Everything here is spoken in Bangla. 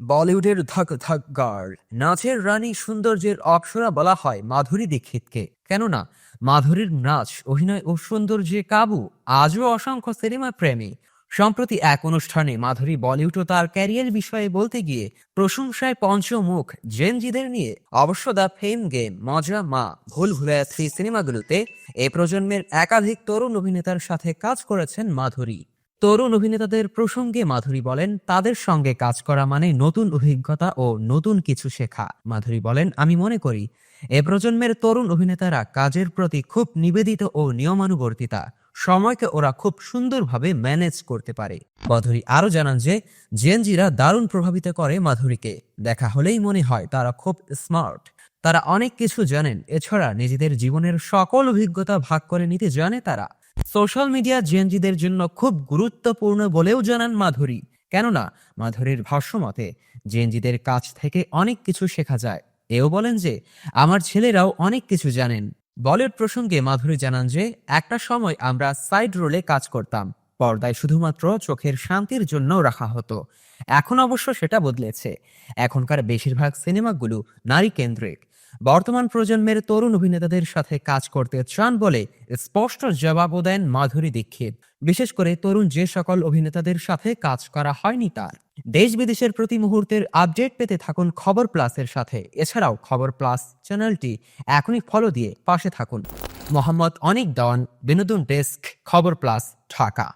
বলিউডের ধক ধক গার্ল। নাচের রানী সৌন্দর্যের অপ্সরা বলা হয় মাধুরী দীক্ষিতকে। কেননা, মাধুরীর নাচ, অভিনয় ও সৌন্দর্যে কাবু, আজও অসংখ্য সিনেমা প্রেমী। সম্প্রতি এক অনুষ্ঠানে মাধুরী বলিউড ও তার ক্যারিয়ার বিষয়ে বলতে গিয়ে প্রশংসায় পঞ্চমুখ জেনজিদের নিয়ে অবশ্য দ্য ফেম গেম, মজা মা, ভুল ভুলায়া থ্রি সিনেমাগুলোতে, এ প্রজন্মের একাধিক তরুণ অভিনেতার সাথে কাজ করেছেন মাধুরী। তরুণ অভিনেতাদের প্রসঙ্গে মাধুরী বলেন, তাদের সঙ্গে কাজ করা মানে নতুন অভিজ্ঞতা ও নতুন কিছু শেখা। মাধুরী বলেন, আমি মনে করি, এ প্রজন্মের তরুণ অভিনেতারা কাজের প্রতি খুব নিবেদিত ও নিয়মানুবর্তিতা। সময়কে ওরা খুব সুন্দরভাবে ম্যানেজ করতে পারে। মাধুরী আরও জানান যে জেনজিরা দারুণ প্রভাবিত করে মাধুরীকে। দেখা হলেই মনে হয় তারা খুব স্মার্ট। তারা অনেক কিছু জানেন। এছাড়া নিজেদের জীবনের সকল অভিজ্ঞতা ভাগ করে নিতে জানে তারা। সোশ্যাল মিডিয়া জেনজিদের জন্য খুব গুরুত্বপূর্ণ বলেও জানান মাধুরী। কেননা, মাধুরীর ভাষ্যমতে জেনজিদের কাছ থেকে অনেক কিছু শেখা যায়। এও বলেন যে, আমার ছেলেরাও অনেক কিছু জানেন। বলিউড প্রসঙ্গে মাধুরী জানান যে, একটা সময় আমরা সাইড রোলে কাজ করতাম। পর্দায় শুধুমাত্র চোখের শান্তির জন্য রাখা হতো। এখন অবশ্য সেটা বদলেছে। এখনকার বেশিরভাগ সিনেমাগুলো নারী কেন্দ্রিক বর্তমান প্রজন্মের তরুণ অভিনেতাদের সাথে কাজ করতে চান বলে স্পষ্ট জবাবও দেন মাধুরী দীক্ষিত। বিশেষ করে তরুণ যে সকল অভিনেতাদের সাথে কাজ করা হয়নি তার। দেশ বিদেশের প্রতি মুহূর্তের আপডেট পেতে থাকুন খবর প্লাসের সাথে। এছাড়াও খবর প্লাস চ্যানেলটি এখনই ফলো দিয়ে পাশে থাকুন। মোহাম্মদ অনিক দওয়ান, বিনোদন ডেস্ক, খবর প্লাস, ঢাকা।